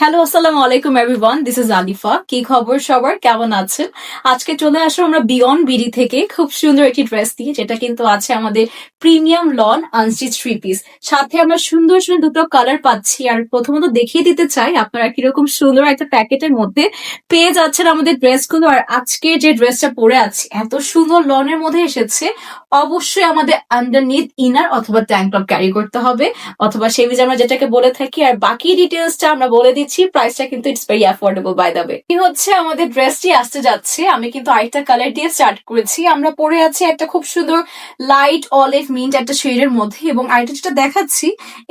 Hello আসসালামু আলাইকুম everyone this is Alifa কি খবর সবার? কেমন আছেন? আজকে চলে আসো আমরা বিয়ন্ড বিডি থেকে। খুব সুন্দর একটি ড্রেস দিয়ে, যেটা কিন্তু আছে আমাদের premium lawn unstitch three piece সাথে আমরা সুন্দর সুন্দর দুটো কালার পাচ্ছি। আর প্রথমত দেখিয়ে দিতে চাই, আপনারা কীরকম সুন্দর একটা প্যাকেটের মধ্যে পেয়ে যাচ্ছেন আমাদের ড্রেসগুলো আর আজকে যে ড্রেসটা পরে আছি, এত সুন্দর লনের মধ্যে এসেছে। অবশ্যই আমাদের আন্ডারনিথ ইনার অথবা ট্যাঙ্ক টপ ক্যারি করতে হবে। অথবা সেমিজ আমরা যেটাকে বলে থাকি, আর বাকি ডিটেলসটা আমরা বলে দিচ্ছি প্রাইসটা কিন্তু it's very affordable by the way কি হচ্ছে আমাদের ড্রেসটি আসতে যাচ্ছে। আমি কিন্তু আরেকটা কালার দিয়ে স্টার্ট করেছি। আমরা পরে আছি একটা খুব সুন্দর লাইট অলিভ মিন্ট একটা শেডের মধ্যে এবং আরেকটা যেটা দেখাচ্ছি,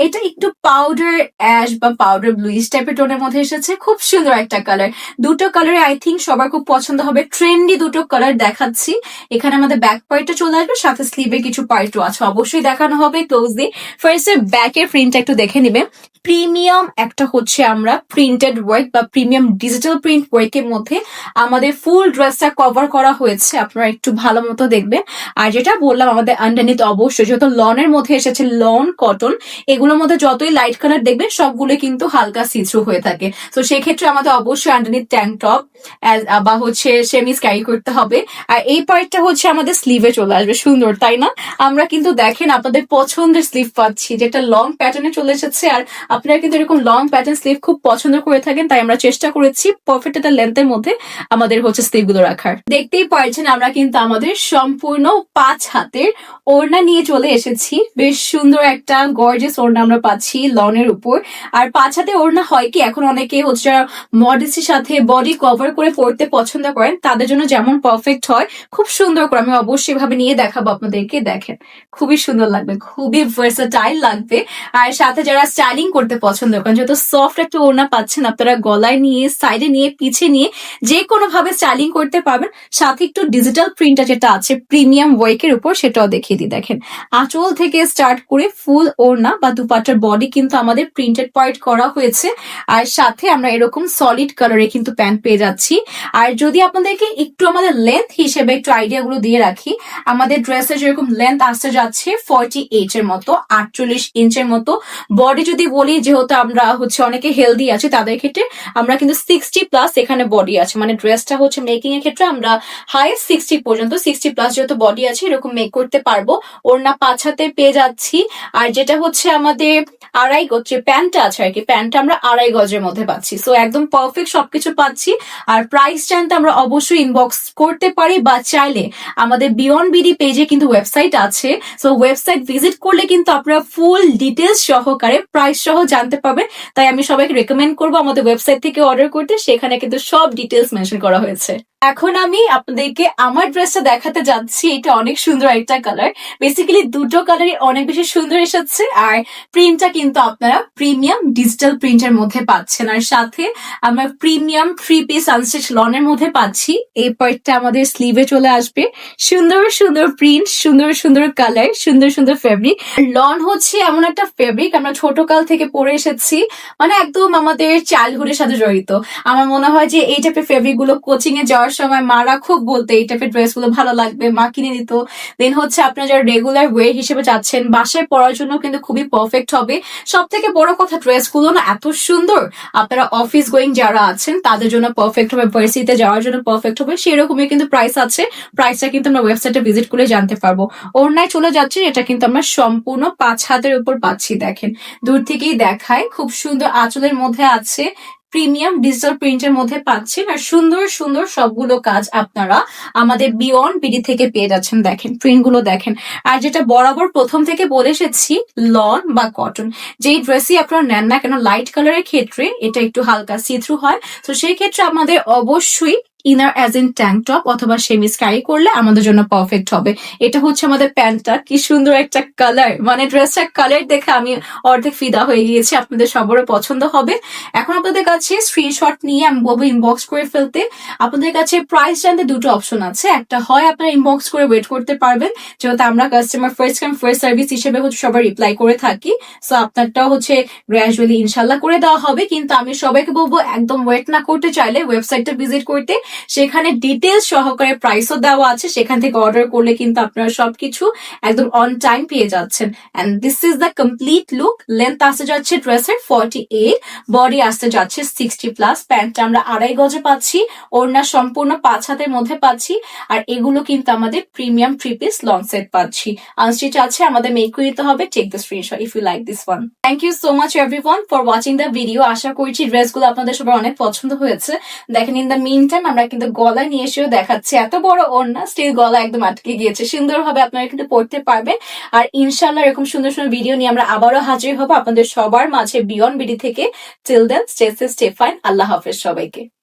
এটা একটু পাউডার অ্যাশ বা পাউডার ব্লুইশ টাইপের টোনের মধ্যে এসেছে। খুব সুন্দর একটা কালার দুটো কালারে আই থিঙ্ক সবার খুব পছন্দ হবে। ট্রেন্ডি দুটো কালার দেখাচ্ছি। এখানে আমাদের ব্যাক পার্টটা চলে আসবে, সাথে স্লিভে কিছু পার্টও আছে। অবশ্যই দেখানো হবে ক্লোজ দিয়ে ফার্স্টে ব্যাকের প্রিন্টটা একটু দেখে নেবে। প্রিমিয়াম একটা হচ্ছে আমরা প্রিন্টেড ওয়ার্ক বা প্রিমিয়াম ডিজিটাল প্রিন্ট ওয়ার্কের মধ্যে আমাদের ফুল ড্রেসটা কভার করা হয়েছে। আপনারা একটু ভালো মতো দেখবেন। আর যেটা বললাম আমাদের আন্ডারনিথ অবশ্যই যেহেতু লনের মধ্যে এসেছে লন কটন এগুলোর মধ্যে যতই লাইট কালার দেখবেন, সবগুলো কিন্তু হালকা সিথ্রু হয়ে থাকে। তো সেক্ষেত্রে আমাদের অবশ্যই আন্ডারনিথ ট্যাঙ্ক টপ বা হচ্ছে সেমিস ক্যারি করতে হবে। আর এই পার্টটা হচ্ছে আমাদের স্লিভে চলে আসবে। সুন্দর, তাই না? আমরা কিন্তু দেখেন আপনাদের পছন্দের স্লিভ পাচ্ছি, যেটা লং প্যাটার্নে চলে এসেছে। আর আপনারা কিন্তু এরকম লং প্যাটার্ন স্লিভ খুব পছন্দ করে থাকেন, তাই আমরা চেষ্টা করেছি পারফেক্ট একটা লেন্থের মধ্যে আমাদের হচ্ছে স্লিভগুলো রাখার। দেখতেই পারছেন আমরা কিন্তু আমাদের সম্পূর্ণ পাঁচ হাতের ওড়না নিয়ে চলে এসেছি। বেশ সুন্দর একটা গর্জেস ওড়না আমরা পাচ্ছি লনের উপর। আর পাঁচ হাতে ওড়না হয় কি, এখন অনেকে হচ্ছে যারা মডেসির সাথে বডি কভার করে পড়তে পছন্দ করেন, তাদের জন্য যেমন পারফেক্ট হয়, খুব সুন্দর করে আমি অবশ্যই ভাবে নিয়ে দেখাবো আপনাদেরকে, দেখেন। খুবই সুন্দর লাগবে, খুবই ভার্সাটাইল লাগবে। আর সাথে যারা স্টাইলিং করতে পছন্দ করেন। যেহেতু সফট একটা ওড়না পাচ্ছেন আপনারা গলায় নিয়ে সাইডে নিয়ে, পিছে নিয়ে যে কোনো ভাবে স্টাইলিং করতে পারবেন, সাথে একটু ডিজিটাল প্রিন্টটা যেটা আছে প্রিমিয়াম ওয়ার্কের উপর সেটাও দেখিয়ে দিই, দেখেন। আঁচল থেকে স্টার্ট করে ফুল ওড়না বা দুপাটার বডি কিন্তু আমাদের প্রিন্টেড পার্ট করা হয়েছে। আর সাথে আমরা এরকম সলিড কালারে কিন্তু প্যান্ট পেয়ে যাচ্ছি। আর যদি আপনাদেরকে একটু আমাদের লেন্থ হিসেবে একটু আইডিয়া গুলো দিয়ে রাখি, আমাদের ড্রেসের যেরকম লেন্থ আসতে যাচ্ছে ফর্টি এইট এর মতো, আটচল্লিশ ইঞ্চের মতো। বডি যদি বলি যেহেতু আমরা হচ্ছে অনেকে হেলদি আছে, তাদের ক্ষেত্রে আমরা কিন্তু সিক্সটি প্লাস এখানে বডি আছে। মানে ড্রেসটা হচ্ছে মেকিং এর ক্ষেত্রে আমরা হাইয়েস্ট সিক্সটি পর্যন্ত সিক্সটি প্লাস যেহেতু বডি আছে, এরকম মেক করতে পারব। ওড়না পাঁচ হাতে পেয়ে যাচ্ছি। আর যেটা হচ্ছে আমাদের আড়াই গজ, যে প্যান্টটা আছে আর কি প্যান্টটা আমরা আড়াই গজের মধ্যে পাচ্ছি। সো একদম পারফেক্ট সবকিছু পাচ্ছি। আর প্রাইস জানতে আমরা অবশ্যই ইনবক্স করতে পারি, বা চাইলে আমাদের বিয়ন্ড বিডি পেজে কিন্তু ওয়েবসাইট আছে। সো ওয়েবসাইট ভিজিট করলে কিন্তু আপনারা ফুল ডিটেলস সহকারে প্রাইস সহ জানতে পারবেন। তাই আমি সবাইকে রেকমেন্ড করব আমাদের ওয়েবসাইট থেকে অর্ডার করতে। সেখানে কিন্তু সব ডিটেলস মেনশন করা হয়েছে। এখন আমি আপনাদেরকে আমার ড্রেসটা দেখাতে যাচ্ছি। এটা অনেক সুন্দর একটা কালার বেসিক্যালি দুটো কালারই অনেক বেশি সুন্দর এসেছে। আর প্রিন্টটা কিন্তু আপনারা প্রিমিয়াম ডিজিটাল প্রিন্টের মধ্যে পাচ্ছেন। আর সাথে আমরা প্রিমিয়াম থ্রি পিস আনস্টিচ লনের মধ্যে পাচ্ছি। এই পার্টটা আমাদের স্লিভে চলে আসবে। সুন্দর সুন্দর প্রিন্ট সুন্দর সুন্দর কালার সুন্দর সুন্দর ফেব্রিক লন হচ্ছে এমন একটা ফেব্রিক আমরা ছোট কাল থেকে পরে এসেছি। মানে একদম আমাদের চাইল্ডহুডের সাথে জড়িত। আমার মনে হয় যে এই টাইপের ফেব্রিকগুলো কোচিং এ যাওয়ার সময় মারা খুব বলতে এই টাইপের ড্রেসগুলো ভালো লাগবে, মা কিনে দিত দেন হচ্ছে আপনারা যারা রেগুলার ওয়ে হিসেবে যাচ্ছেন, বাসায় পরার জন্য কিন্তু খুবই পারফেক্ট হবে। সব থেকে বড় কথা ড্রেসগুলো না এত সুন্দর। আপনারা অফিস গোয়িং যারা আছেন, তাদের জন্য পারফেক্ট হবে ভার্সিটিতে যাওয়ার জন্য পারফেক্ট হবে, সেরকমই কিন্তু প্রাইস আছে। প্রাইসটা কিন্তু আমরা ওয়েবসাইটে ভিজিট করে জানতে পারব। ওড়নায় চলে যাচ্ছে, এটা কিন্তু আমরা সম্পূর্ণ পাঁচ হাতের উপর পাচ্ছি, দেখেন। দূর থেকেই দেখায়, খুব সুন্দর আঁচলের মধ্যে আছে। প্রিমিয়াম ডিজিটাল প্রিন্টের মধ্যে পাচ্ছেন আর সুন্দর সুন্দর সবগুলো কাজ আপনারা আমাদের বিয়ন্ড বিডি থেকে পেয়ে যাচ্ছেন। দেখেন প্রিন্টগুলো দেখেন। আর যেটা বরাবর প্রথম থেকে বলে এসেছি লন বা কটন যেই ড্রেসই আপনারা নেন না কেন লাইট কালারের ক্ষেত্রে এটা একটু হালকা সিথ্রু হয়। তো সেই ক্ষেত্রে আমাদের অবশ্যই inner as in tank top অথবা সেমিস ক্যারি করলে আমাদের জন্য পারফেক্ট হবে। এটা হচ্ছে আমাদের প্যান্টটা। কি সুন্দর একটা কালার মানে ড্রেসটার কালার দেখে আমি অর্ধেক ফিদা হয়ে গিয়েছি। আপনাদের সবারও পছন্দ হবে। এখন আপনাদের কাছে স্ক্রিনশট নিয়ে আমি বলব ইনবক্স করে ফেলতে। আপনাদের কাছে প্রাইস জানতে দুটো অপশন আছে। একটা হয় আপনারা ইনবক্স করে ওয়েট করতে পারবেন। যেহেতু আমরা customer first come first service হিসেবে হচ্ছে সবাই রিপ্লাই করে থাকি। সো আপনারটাও হচ্ছে গ্র্যাজুয়ালি ইনশাল্লাহ করে দেওয়া হবে। কিন্তু আমি সবাইকে বলব একদম ওয়েট না করতে চাইলে ওয়েবসাইটটা ভিজিট করতে। সেখানে ডিটেলস সহকারে প্রাইসও দেওয়া আছে, সেখান থেকে অর্ডার করলে কিন্তু আপনারা সবকিছু একদম অন টাইম পেয়ে যাচ্ছেন। And this is the complete look length আসতে যাচ্ছে ড্রেসের ফর্টি এইট বডি আসতে যাচ্ছে সিক্সটি প্লাস প্যান্টটা আমরা আড়াই গজে পাচ্ছি, ওড়না সম্পূর্ণ পাঁচ হাতের মধ্যে পাচ্ছি, আর এগুলো কিন্তু আমাদের premium three piece long set পাচ্ছি। আনস্টিচ আছে আমাদের মেক দিতে হবে check the screenshot if you like this one thank you so much everyone for watching the video আশা করছি ড্রেসগুলো আপনাদের সবার অনেক পছন্দ হয়েছে। দেখেন ইন দ্য মিন টাইম আমরা কিন্তু গলা নিয়ে এসেও দেখাচ্ছি। এত বড় ওড়না স্টিল গলা একদম আটকে গিয়েছে। সুন্দরভাবে আপনারা কিন্তু পড়তে পারবেন। আর ইনশাল্লাহ এরকম সুন্দর সুন্দর ভিডিও নিয়ে আমরা আবারও হাজির হব আপনাদের সবার মাঝে বিয়ন বিডি থেকে। চিলড্রেন স্টেসে স্টে আল্লাহ হাফেজ সবাইকে।